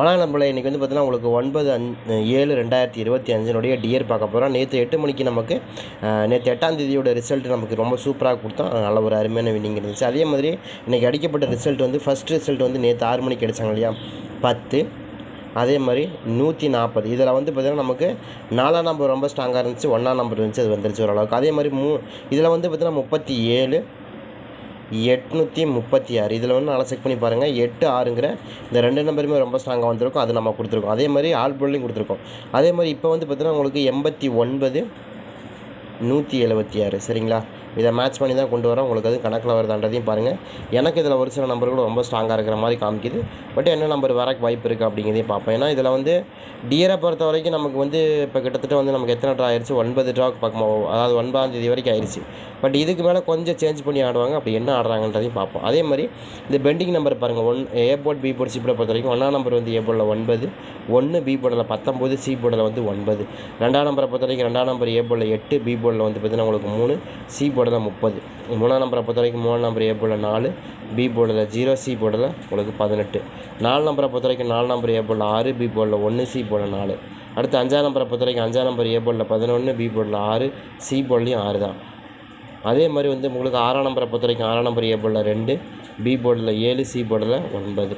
ஆனால் நம்மளை இன்றைக்கி வந்து பார்த்தீங்கன்னா உங்களுக்கு ஒன்பது அஞ் ஏழு ரெண்டாயிரத்தி இருபத்தி அஞ்சினுடைய டியர் பார்க்க போகிறோம் நேற்று எட்டு மணிக்கு நமக்கு நேற்று எட்டாம் தேதியோட ரிசல்ட் நமக்கு ரொம்ப சூப்பராக கொடுத்தோம். நல்ல ஒரு அருமையான வின்னிங் இருந்துச்சு. அதே மாதிரி இன்றைக்கி அடிக்கப்பட்ட ரிசல்ட் வந்து ஃபஸ்ட் ரிசல்ட் வந்து நேற்று ஆறு மணிக்கு அடித்தாங்க இல்லையா? பத்து. அதே மாதிரி நூற்றி நாற்பது இதில் வந்து பார்த்திங்கன்னா நமக்கு நாலாம் நம்பர் ரொம்ப ஸ்ட்ராங்காக இருந்துச்சு ஒன்றாம் நம்பர் இருந்துச்சு அது வந்துருச்சு ஓரளவுக்கு. அதே மாதிரி மூ இதில் வந்து பார்த்திங்கன்னா முப்பத்தி ஏழு எட்நூற்றி முப்பத்தி ஆறு. இதில் வந்து நல்லா செக் பண்ணி பாருங்கள் எட்டு ஆறுங்கிற இந்த ரெண்டு நம்பருமே ரொம்ப ஸ்ட்ராங்காக வந்திருக்கும். அது நம்ம கொடுத்துருக்கோம். அதே மாதிரி ஆல் போல்லையும் கொடுத்துருக்கோம். அதே மாதிரி இப்போ வந்து பார்த்தீங்கன்னா உங்களுக்கு எண்பத்தி ஒன்பது நூற்றி எழுபத்தி ஆறு. சரிங்களா? இதை மேட்ச் பண்ணி தான் கொண்டு வரேன். உங்களுக்கு அது கணக்கில் வருதான்றதையும் பாருங்கள் எனக்கு இதில் ஒரு சில நம்பர்கள் ரொம்ப ஸ்ட்ராங்காக இருக்கிற மாதிரி காமிக்குது. பட் என்ன நம்பர் வரக்கு வாய்ப்பு இருக்குது அப்படிங்கிறதையும் பார்ப்பேன் ஏன்னா இதில் வந்து டியரை பொறுத்த வரைக்கும் நமக்கு வந்து இப்போ கிட்டத்தட்ட வந்து நமக்கு எத்தனை ட்ரா ஆயிடுச்சு ஒன்பது ட்ராக்கு பார்க்கும் அதாவது ஒன்பதாம் தேதி வரைக்கும் ஆயிடுச்சு பட் இதுக்கு மேலே கொஞ்சம் சேஞ்ச் பண்ணி ஆடுவாங்க. அப்படி என்ன ஆடுறாங்கன்றதையும் பார்ப்போம். அதே மாதிரி இந்த பெண்டிங் நம்பர் பாருங்கள் one A board B board C போர்டை பொறுத்த வரைக்கும் ஒன்றாம் நம்பர் வந்து ஏ போர்டில் ஒன்பது. ஒன்று பி போர்டில் பத்தொம்போது சி போர்டில் வந்து ஒன்பது. ரெண்டாம் நம்பரை பொறுத்த வரைக்கும் ரெண்டாம் நம்பர் ஏ போர்டில் எட்டு. பி போர்டில் வந்து பார்த்தீங்கன்னா உங்களுக்கு மூணு. சி போர்டில் முப்பது. மூணாம் நம்பரை பொறுத்த வரைக்கும் மூணாம் நம்பர் ஏ போர்டில் நாலு பி போர்டில் ஜீரோ சி போர்டில் உங்களுக்கு பதினெட்டு. நாலு நம்பரை பொறுத்த வரைக்கும் நாலு நம்பர் ஏ போர்டில் ஆறு பி போர்டில் ஒன்று சி போர்டில் நாலு. அடுத்து அஞ்சாம் நம்பரை பொறுத்த வரைக்கும் அஞ்சாம் நம்பர் ஏ போர்டில் பதினொன்று பி போர்டில் ஆறு சி போர்ட்லேயும் ஆறு தான். அதே மாதிரி வந்து உங்களுக்கு ஆறாம் நம்பரை பொறுத்த வரைக்கும் ஆறாம் நம்பர் ஏ போர்டில் ரெண்டு பி போர்டில் ஏழு சி போர்டில் ஒன்பது.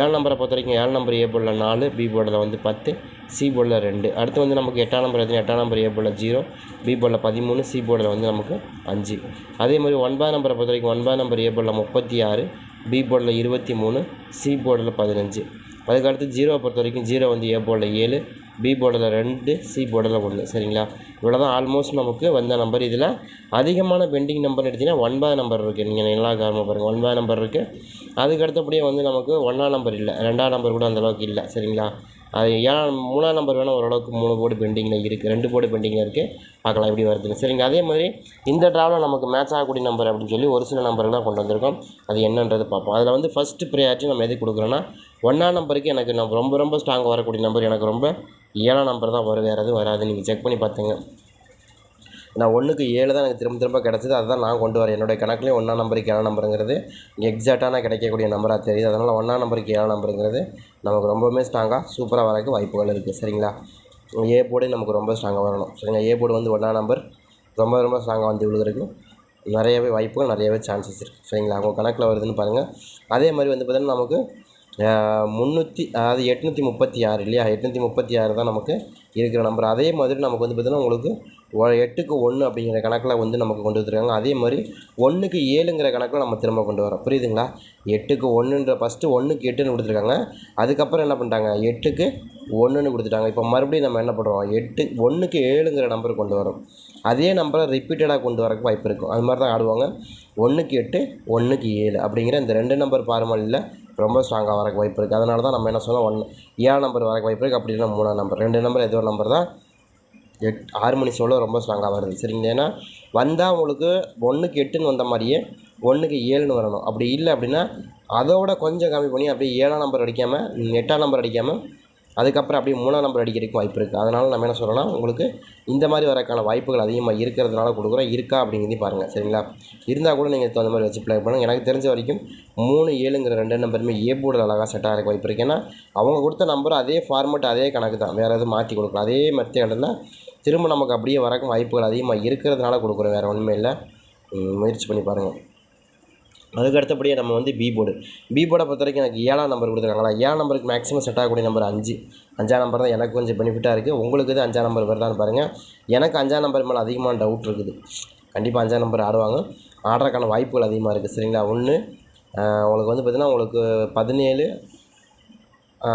ஏழு நம்பரை பொறுத்த வரைக்கும் ஏழு நம்பர் ஏ போர்டில் நாலு பி போர்டில் வந்து பத்து சி போர்டில் ரெண்டு அடுத்து வந்து நமக்கு எட்டாம் நம்பர் எத்தனை எட்டாம் நம்பர் ஏ போர்டில் ஜீரோ பி போர்டில் பதிமூணு சி போர்டில் வந்து நமக்கு அஞ்சு அதே மாதிரி ஒன்பதாம் நம்பரை பொறுத்த வரைக்கும் ஒன்பதாம் நம்பர் ஏ போர்டில் முப்பத்தி ஆறு பி போர்டில் இருபத்தி மூணு சி போர்டில் பதினஞ்சு அதுக்கடுத்து ஜீரோவை பொறுத்த வரைக்கும் ஜீரோ வந்து ஏ போர்டில் ஏழு பி போர்டில் ரெண்டு சி போர்டில் ஒன்று சரிங்களா இவ்வளோ தான் ஆல்மோஸ்ட் நமக்கு வந்த நம்பர் இதில் அதிகமான பெண்டிங் நம்பர் எடுத்திங்கன்னா ஒன்பது நம்பர் இருக்குது நீங்கள் நல்லா காரணமாக பாருங்கள் ஒன்பது நம்பர் இருக்குது அதுக்கு அடுத்தபடியே வந்து நமக்கு ஒன்றாம் நம்பர் இல்லை. ரெண்டாம் நம்பர் கூட அந்தளவுக்கு இல்லை. சரிங்களா? அது ஏழாம் மூணாம் நம்பர் வேணால் ஓரளவுக்கு மூணு போர்டு பெண்டிங்கில் இருக்குது ரெண்டு போர்டு பெண்டிங்கில் இருக்குது பார்க்கலாம் எப்படி வருதுன்னு. சரிங்க அதே மாதிரி இந்த ட்ராவில் நமக்கு மேட்ச் ஆகக்கூடிய நம்பர் அப்படின்னு சொல்லி ஒரு சில நம்பர்லாம் கொண்டு வந்திருக்கோம். அது என்னன்றது பார்ப்போம். அதில் வந்து ஃபஸ்ட்டு ப்ரையாரிட்டி நம்ம எது கொடுக்குறோன்னா ஒன்றாம் நம்பருக்கு எனக்கு நம்ம ரொம்ப ரொம்ப ஸ்ட்ராங்காக வரக்கூடிய நம்பர் எனக்கு ரொம்ப ஏழாம் நம்பர் தான் வரும் வேறு எதுவும் வராது. நீங்கள் செக் பண்ணி பார்த்துங்க. நான் ஒன்றுக்கு ஏழு தான் எனக்கு திரும்ப திரும்ப கிடச்சிது. அதுதான் நான் கொண்டு வரேன். என்னுடைய கணக்குலேயும் ஒன்றா நம்பருக்கு ஏழாம் நம்பருங்கிறது. எக்ஸாக்டான கிடைக்கக்கூடிய நம்பராக தெரியுது. அதனால் ஒன்றா நம்பருக்கு ஏழாம் நம்பருங்கிறது நமக்கு ரொம்பவுமே ஸ்ட்ராங்காக சூப்பராக வரக்கு வாய்ப்புகள் இருக்குது சரிங்களா? ஏ போர்டே நமக்கு ரொம்ப ஸ்ட்ராங்காக வரணும். சரிங்களா? ஏ போர்டு வந்து ஒன்றா நம்பர். ரொம்ப ரொம்ப ஸ்ட்ராங்காக வந்து விழுகிறதுக்கு நிறையவே வாய்ப்புகள் நிறையவே சான்சஸ் இருக்குது சரிங்களா? அவங்க கணக்கில் வருதுன்னு பாருங்கள் அதே மாதிரி வந்து பார்த்திங்கன்னா நமக்கு முந்நூற்றி அதாவது எட்நூற்றி முப்பத்தி ஆறு இல்லையா? எட்நூற்றி முப்பத்தி ஆறு தான் நமக்கு இருக்கிற நம்பர் அதே மாதிரி நமக்கு வந்து பார்த்திங்கன்னா உங்களுக்கு எட்டுக்கு ஒன்று அப்படிங்கிற கணக்கில் வந்து நமக்கு கொண்டு வந்துருக்காங்க. அதே மாதிரி ஒன்றுக்கு ஏழுங்கிற கணக்கில் நம்ம திரும்ப கொண்டு வரோம் புரியுதுங்களா? எட்டுக்கு ஒன்றுன்ற ஃபஸ்ட்டு ஒன்றுக்கு எட்டுன்னு கொடுத்துருக்காங்க. அதுக்கப்புறம் என்ன பண்ணிட்டாங்க? எட்டுக்கு ஒன்றுன்னு கொடுத்துட்டாங்க. இப்போ மறுபடியும் நம்ம என்ன பண்ணுறோம் எட்டு ஒன்றுக்கு ஏழுங்கிற நம்பர் கொண்டு வரோம் அதே நம்பரை ரிப்பீட்டடாக கொண்டு வரக்கு வாய்ப்பு இருக்கும். அது மாதிரி தான் ஆடுவாங்க. ஒன்றுக்கு எட்டு ஒன்றுக்கு ஏழு அப்படிங்கிற இந்த ரெண்டு நம்பர் பாரமல்லியில் ரொம்ப ஸ்ட்ராங்காக வரக்கு வாய்ப்பு இருக்குது அதனால தான் நம்ம என்ன சொல்லலாம் ஒன்று ஏழு நம்பர் வரக்கு வாய்ப்பு இருக்குது அப்படி இல்லைன்னா மூணாம் நம்பர் ரெண்டு நம்பர் ஏதோ நம்பர் தான்? எட் ஆறு மணி ஷோவில் ரொம்ப ஸ்ட்ராங்காக வருது. சரிங்க ஏன்னா வந்தால் உங்களுக்கு ஒன்றுக்கு எட்டுன்னு வந்த மாதிரியே ஒன்றுக்கு ஏழுன்னு வரணும். அப்படி இல்லை அப்படின்னா அதோட கொஞ்சம் கம்மி பண்ணி அப்படியே ஏழாம் நம்பர் அடிக்காமல் எட்டாம் நம்பர் அடிக்காமல் அதுக்கப்புறம் அப்படியே மூணாம் நம்பர் அடிக்கிறதுக்கு வாய்ப்பு இருக்குது அதனால் நம்ம என்ன சொல்லலாம் உங்களுக்கு இந்த மாதிரி வரக்கான வாய்ப்புகள் அதிகமாக இருக்கிறதுனால கொடுக்குறோம். இருக்கா அப்படிங்கிறதையும் பாருங்கள் சரிங்களா? இருந்தால் கூட நீங்கள் தகுந்த மாதிரி வச்சு ப்ளே பண்ணுங்கள் எனக்கு தெரிஞ்ச வரைக்கும் மூணு ஏழுங்கிற ரெண்டு நம்பருமே ஏ போர்டில் அழகாக செட் ஆகிற வாய்ப்பு இருக்குது ஏன்னா அவங்க கொடுத்த நம்பர் அதே ஃபார்மெட் அதே கணக்கு தான். வேறு எதுவும் மாற்றி கொடுக்கல. அதே மெத்தேடில் திரும்ப நமக்கு அப்படியே வரக்கும் வாய்ப்புகள் அதிகமாக இருக்கிறதுனால கொடுக்குறோம். வேறு ஒன்றுமே இல்லை. முயற்சி பண்ணி பாருங்கள் அதுக்கு அடுத்தபடியாக நம்ம வந்து பி போர்டு பி போர்டை பொறுத்த வரைக்கும் எனக்கு ஏழாம் நம்பர் கொடுத்துருக்காங்களா? ஏழாம் நம்பருக்கு மேக்ஸிமம் செட் ஆகக்கூடிய நம்பர் அஞ்சு. அஞ்சாம் நம்பர் தான் எனக்கு கொஞ்சம் பெனிஃபிட்டாக இருக்குது உங்களுக்கு இது அஞ்சாம் நம்பர் வருதான்னு பாருங்கள் எனக்கு அஞ்சாம் நம்பர் மேலே அதிகமான டவுட் இருக்குது. கண்டிப்பாக அஞ்சாம் நம்பர் ஆடுவாங்க. ஆடுறதுக்கான வாய்ப்புகள் அதிகமாக இருக்குது சரிங்களா? ஒன்று உங்களுக்கு வந்து பார்த்திங்கன்னா உங்களுக்கு பதினேழு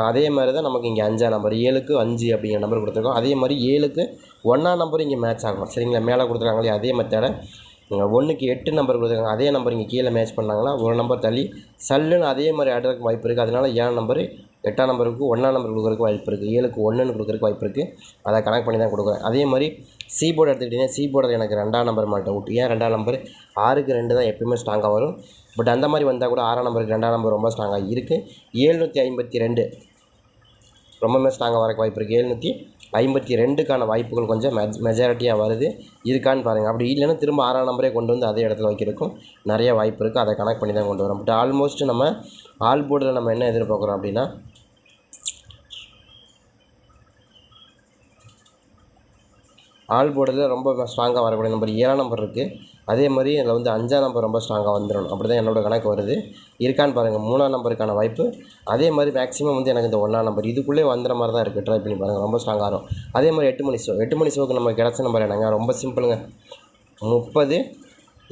அதே மாதிரி தான் நமக்கு இங்கே அஞ்சாம் நம்பர் ஏழுக்கு அஞ்சு அப்படிங்கிற நம்பர் கொடுத்துருக்கோம். அதே மாதிரி ஏழுக்கு ஒன்றாம் நம்பர் இங்கே மேட்ச் ஆகணும் சரிங்களா? மேலே கொடுத்துருக்காங்களே அதே மெத்தடை ஒன்றுக்கு எட்டு நம்பர் கொடுத்துருக்காங்க. அதே நம்பர் இங்கே கீழே மேட்ச் பண்ணாங்கன்னா ஒரு நம்பர் தள்ளி சல்லுன்னு அதே மாதிரி ஆடுறதுக்கு வாய்ப்பு இருக்குது அதனால் ஏழு நம்பர் எட்டாம் நம்பருக்கு ஒன்றாம் நம்பர் கொடுக்குறதுக்கு வாய்ப்பு இருக்குது ஏழுக்கு ஒன்றுன்னு கொடுக்குறதுக்கு வாய்ப்பு இருக்குது அதை கனெக்ட் பண்ணி தான் கொடுக்குறேன். அதே மாதிரி சி போர்டு எடுத்துக்கிட்டிங்கன்னா சி போர்டில் எனக்கு ரெண்டாம் நம்பர் மாட்டேன் விட்டு ஏன் ரெண்டாம் நம்பர் ஆறுக்கு ரெண்டு தான் எப்பயுமே ஸ்ட்ராங்காக வரும். பட் அந்த மாதிரி வந்தால் கூட ஆறாம் நம்பருக்கு ரெண்டாம் நம்பர் ரொம்ப ஸ்ட்ராங்காக இருக்குது ஏழ்நூற்றி ஐம்பத்தி ரெண்டு ரொம்பவுமே ஸ்ட்ராங்காக வரக்கு வாய்ப்பு இருக்குது ஏழ்நூற்றி ஐம்பத்தி ரெண்டுக்கான வாய்ப்புகள் கொஞ்சம் மெஜ் மெஜாரிட்டியாக வருது. இருக்கான்னு பாருங்கள் அப்படி இல்லைன்னா திரும்ப ஆறாம் நம்பரே கொண்டு வந்து அதே இடத்துல வைக்கிறதுக்கும் நிறைய வாய்ப்பு இருக்குது அதை கனெக்ட் பண்ணி தான் கொண்டு வரோம். பட் ஆல்மோஸ்ட் நம்ம ஆல் போர்டில் நம்ம என்ன எதிர்பார்க்குறோம் அப்படின்னா ஆல் போர்டில் ரொம்ப ஸ்ட்ராங்காக வரக்கூடிய நம்பர் ஏழாம் நம்பர் இருக்குது அதே மாதிரி அதில் வந்து அஞ்சாம் நம்பர் ரொம்ப ஸ்ட்ராங்காக வந்துடணும் அப்படி தான் என்னோடய கணக்கு வருது. இருக்கான்னு பாருங்கள் மூணாம் நம்பருக்கான வாய்ப்பு. அதே மாதிரி மேக்ஸிமம் வந்து எனக்கு இந்த ஒன்றாம் நம்பர் இதுக்குள்ளே வந்துற மாதிரி தான் இருக்குது ட்ரை பண்ணி பாருங்கள் ரொம்ப ஸ்ட்ராங்காக வரும். அதே மாதிரி எட்டு மணி ஷோ எட்டு மணி ஷோக்கு நம்ம கிடச்ச நம்பர் என்னங்க? ரொம்ப சிம்பிளுங்க முப்பது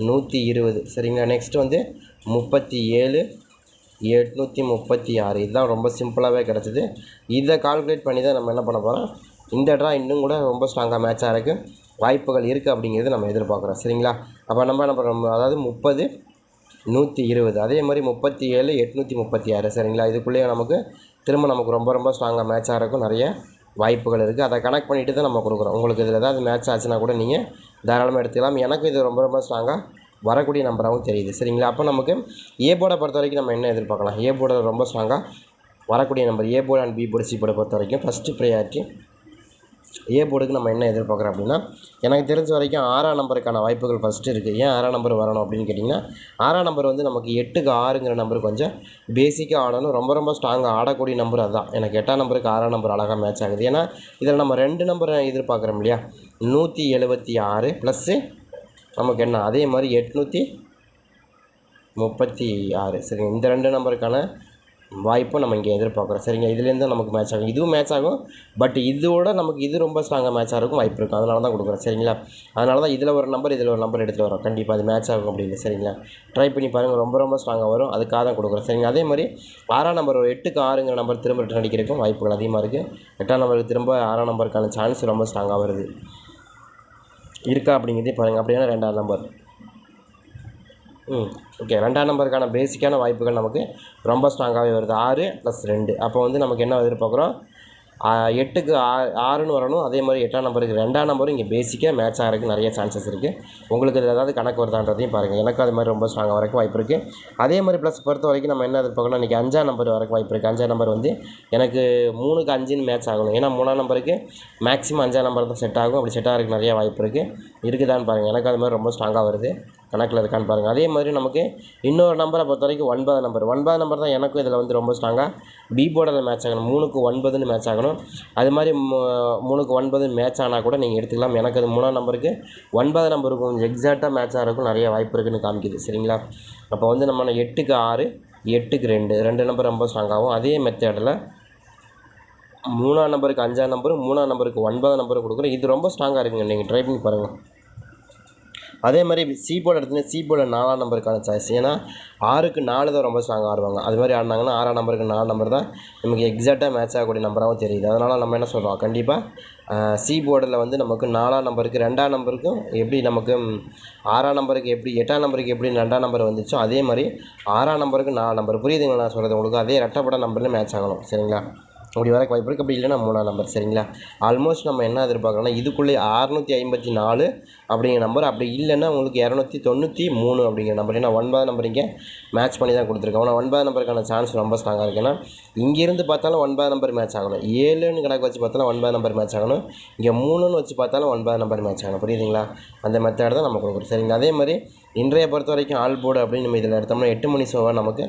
நூற்றி இருபது. சரிங்களா? நெக்ஸ்ட் வந்து முப்பத்தி ஏழு எட்நூற்றி முப்பத்தி ஆறு. இதுதான் ரொம்ப சிம்பிளாகவே கிடச்சிது. இதை கால்குலேட் பண்ணி தான் நம்ம என்ன பண்ண போகிறோம் இந்த ட்ரா இன்னும் கூட ரொம்ப ஸ்ட்ராங்காக மேட்ச் இருக்குது வாய்ப்புகள் இருக்குது அப்படிங்கிறது நம்ம எதிர்பார்க்குறோம். சரிங்களா? அப்போ நம்ம நம்ம அதாவது முப்பது நூற்றி இருபது. அதே மாதிரி முப்பத்தி ஏழு எட்நூற்றி முப்பத்தி ஆறு சரிங்களா? இதுக்குள்ளேயே நமக்கு திரும்ப நமக்கு ரொம்ப ரொம்ப ஸ்ட்ராங்காக மேட்ச் ஆகிறக்கும் நிறைய வாய்ப்புகள் இருக்குது அதை கனெக்ட் பண்ணிட்டு தான் நம்ம கொடுக்குறோம். உங்களுக்கு இதில் ஏதாவது மேட்ச் ஆச்சுன்னா கூட நீங்கள் தாராளமாக எடுத்துக்கலாம். எனக்கு இது ரொம்ப ரொம்ப ஸ்ட்ராங்காக வரக்கூடிய நம்பராகவும் தெரியுது. சரிங்களா? அப்போ நமக்கு ஏ போர்டை பொறுத்த வரைக்கும் நம்ம என்ன எதிர்பார்க்கலாம்? ஏ போர்டில் ரொம்ப ஸ்ட்ராங்காக வரக்கூடிய number A board and B board C போர்டை பொறுத்த வரைக்கும் ஃபஸ்ட்டு ப்ரையாரிட்டி ஏ போர்டுக்கு நம்ம என்ன எதிர்பார்க்குறோம் அப்படின்னா எனக்கு தெரிஞ்ச வரைக்கும் ஆறாம் நம்பருக்கான வாய்ப்புகள் ஃபஸ்ட்டு இருக்குது ஏன் ஆறாம் நம்பர் வரணும் அப்படின்னு கேட்டிங்கன்னா ஆறாம் நம்பர் வந்து நமக்கு எட்டுக்கு ஆறுங்கிற நம்பர் கொஞ்சம் பேசிக்காக ஆடணும். ரொம்ப ரொம்ப ஸ்ட்ராங்காக ஆடக்கூடிய நம்பர் அதுதான். எனக்கு எட்டாம் நம்பருக்கு ஆறாம் நம்பர் அழகாக மேட்ச் ஆகுது. ஏன்னா இதில் நம்ம ரெண்டு நம்பரை எதிர்பார்க்குறோம் இல்லையா? நூற்றி எழுபத்தி ஆறு ப்ளஸ்ஸு நமக்கு என்ன? அதே மாதிரி எட்நூற்றி முப்பத்தி ஆறு. சரிங்க. இந்த ரெண்டு நம்பருக்கான வாய்ப்பும் நம்ம இங்கே எதிர்பார்க்குறோம். சரிங்க இதுலேருந்து நமக்கு மேட்ச் ஆகும். இதுவும் மேட்ச் ஆகும் பட் இதோட நமக்கு இது ரொம்ப ஸ்ட்ராங்காக மேட்ச் ஆகிறதுக்கும் வாய்ப்பு இருக்கும். அதனால தான் கொடுக்குறோம் சரிங்களா? அதனால தான் இதில் ஒரு நம்பர் இதில் ஒரு நம்பர் எடுத்துகிட்டு வரோம் கண்டிப்பாக அது மேட்ச் ஆகும் அப்படின்னு சரிங்களா? ட்ரை பண்ணி பாருங்கள் ரொம்ப ரொம்ப ஸ்ட்ராங்காக வரும். அதுக்காக தான் கொடுக்குறோம் சரிங்க? அதே மாதிரி ஆறாம் நம்பர் ஒரு எட்டுக்கு ஆறுங்கிற நம்பர் திரும்ப ரிட்டன் அடிக்கிறதுக்கும் வாய்ப்புகள் அதிகமாக இருக்குது எட்டாம் நம்பருக்கு திரும்ப ஆறாம் நம்பருக்கான சான்ஸ் ரொம்ப ஸ்ட்ராங்காக வருது. இருக்கா அப்படிங்கிறதே பாருங்கள் அப்படின்னா ரெண்டாம் நம்பர் ம் ஓகே ரெண்டாம் நம்பருக்கான பேசிக்கான வாய்ப்புகள் நமக்கு ரொம்ப ஸ்ட்ராங்காகவே வருது. ஆறு ப்ளஸ் ரெண்டு. அப்போ வந்து நமக்கு என்ன எதிர்பார்க்குறோம்? எட்டுக்கு ஆ ஆறுன்னு வரணும். அதே மாதிரி எட்டாம் நம்பருக்கு ரெண்டாம் நம்பரும் இங்கே பேசிக்காக மேட்ச் ஆகிறதுக்கு நிறைய சான்சஸ் இருக்குது உங்களுக்கு இதில் ஏதாவது கணக்கு வருதான்றதையும் பாருங்கள் எனக்கு அது மாதிரி ரொம்ப ஸ்ட்ராங்காக வரக்கு வாய்ப்பு இருக்குது அதே மாதிரி ப்ளஸ் பொறுத்த வரைக்கும் நம்ம என்ன எதிர்பார்க்கணும் இன்றைக்கி அஞ்சாம் நம்பர் வரக்கு வாய்ப்பு இருக்குது அஞ்சாம் நம்பர் வந்து எனக்கு மூணுக்கு அஞ்சுன்னு மேட்ச் ஆகணும். ஏன்னா மூணாம் நம்பருக்கு மேக்ஸிமம் அஞ்சாம் நம்பர் தான் செட் ஆகும். அப்படி செட் ஆகிறதுக்கு நிறைய வாய்ப்பு இருக்குது இருக்குதான்னு பாருங்கள் எனக்கு அது மாதிரி ரொம்ப ஸ்ட்ராங்காக வருது. கணக்கில் இருக்கான்னு பாருங்கள் அதே மாதிரி நமக்கு இன்னொரு நம்பரை பொறுத்த வரைக்கும் ஒன்பது நம்பர் ஒன்பது நம்பர் தான் எனக்கும் இதில் வந்து ரொம்ப ஸ்ட்ராங்காக பி போர்டில் மேட்ச் ஆகணும். மூணுக்கு ஒன்பதுன்னு மேட்ச் ஆகணும். அது மாதிரி மூ- மூணுக்கு ஒன்பது மேட்ச் ஆனால் கூட நீங்கள் எடுத்துக்கலாம். எனக்கு அது மூணாம் நம்பருக்கு ஒன்பது நம்பருக்கு கொஞ்சம் எக்ஸாக்டாக மேட்ச் ஆகிறதுக்கும் நிறைய வாய்ப்பு இருக்குன்னு காமிக்குது. சரிங்களா? அப்போ வந்து நம்ம எட்டுக்கு ஆறு எட்டுக்கு ரெண்டு. ரெண்டு நம்பர் ரொம்ப ஸ்ட்ராங்காகும் அதே மெத்தேடில் மூணாம் நம்பருக்கு அஞ்சாம் நம்பரும் மூணாம் நம்பருக்கு ஒன்பதாம் நம்பரும் கொடுக்குறோம். இது ரொம்ப ஸ்ட்ராங்காக இருக்குங்க. நீங்கள் ட்ரை பண்ணி பாருங்கள் அதே மாதிரி சி போர்டு எடுத்தீங்கன்னா சி போர்டு நாலாம் நம்பருக்கான சாய்ஸ் ஏன்னா ஆறுக்கு நாலு தான் ரொம்ப ஸ்ட்ராங்காக ஆடுவாங்க. அது மாதிரி ஆடினாங்கன்னா ஆறாம் நம்பருக்கு நாலு நம்பர் தான் நமக்கு எக்ஸாக்டாக மேட்ச் ஆகக்கூடிய நம்பராகவும் தெரியுது. அதனால் நம்ம என்ன சொல்கிறோம் கண்டிப்பாக சி போர்டில் வந்து நமக்கு நாலாம் நம்பருக்கு ரெண்டாம் நம்பருக்கும் எப்படி நமக்கு ஆறாம் நம்பருக்கு எப்படி எட்டாம் நம்பருக்கு எப்படி ரெண்டாம் நம்பர் வந்துச்சோ அதே மாதிரி ஆறாம் நம்பருக்கு நாலு நம்பர் புரியுதுங்களா? நான் சொல்கிறது உங்களுக்கு? அதே ரெட்டப்பட நம்பரில் மேட்ச் ஆகணும். சரிங்களா? அப்படி வரக்கு வாய்ப்பு இருக்குது அப்படி இல்லைன்னா மூணாம் நம்பர் சரிங்களா? ஆல்மோஸ்ட் நம்ம என்ன எதிர்பார்க்குறோம்னா இதுக்குள்ளே அறநூற்றி ஐம்பத்தி நாலு அப்படிங்கிற நம்பர் அப்படி இல்லைன்னா உங்களுக்கு இரநூத்தி தொண்ணூற்றி மூணு அப்படிங்கிற நம்பர் ஏன்னா ஒன்பது நம்பர் இங்கே மேட்ச் பண்ணி தான் கொடுத்துருக்கோம். ஆனால் ஒன்பது நம்பருக்கான சான்ஸ் ரொம்ப ஸ்ட்ராங்காக இருக்குது ஏன்னா இங்கேருந்து பார்த்தாலும் ஒன்பது நம்பர் மேட்ச் ஆகணும். ஏழுன்னு கணக்கு வச்சு பார்த்தாலும் ஒன்பது நம்பர் மேட்ச் ஆகணும். இங்கே மூணுன்னு வச்சு பார்த்தாலும் ஒன்பது நம்பர் மேட்ச் ஆகணும். புரியுதுங்களா? அந்த மெத்தட் தான் நம்ம கொடுக்குறோம் சரிங்களா? அதே மாதிரி இன்றைய பொறுத்த வரைக்கும் ஆல் போர்டு அப்படின்னு நம்ம இதில் எடுத்தோம்னா எட்டு மணி ஷோவாக நமக்கு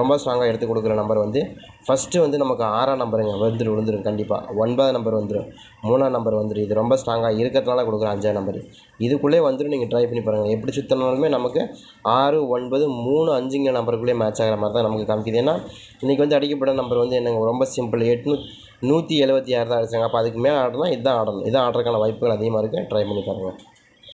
ரொம்ப ஸ்ட்ராங்காக எடுத்து கொடுக்குற நம்பர் வந்து ஃபஸ்ட்டு வந்து நமக்கு ஆறாம் நம்பருங்க வந்துடும் விழுந்துடும் கண்டிப்பாக ஒன்பதாம் நம்பர் வந்துடும் மூணாம் நம்பர் வந்துடும் இது ரொம்ப ஸ்ட்ராங்காக இருக்கிறதுனால கொடுக்குற அஞ்சாம் நம்பர் இதுக்குள்ளே வந்துடும் நீங்கள் ட்ரை பண்ணி பாருங்கள் எப்படி சுற்றினாலுமே நமக்கு ஆறு ஒன்பது மூணு அஞ்சுங்க நம்பருக்குள்ளே மேட்ச் ஆகிற மாதிரி தான் நமக்கு காமிக்குது. ஏன்னா இன்றைக்கி வந்து அடிக்கப்பட்ட நம்பர் வந்து என்னங்க ரொம்ப சிம்பிள் எட்நூ நூற்றி எழுபத்தி ஆறு தான் அடிச்சாங்க. அப்போ அதுக்கு மேலே ஆடுனா இதுதான் ஆடணும். இதான் ஆடுறதுக்கான வாய்ப்புகள் அதிகமாக இருக்குது ட்ரை பண்ணி பாருங்கள்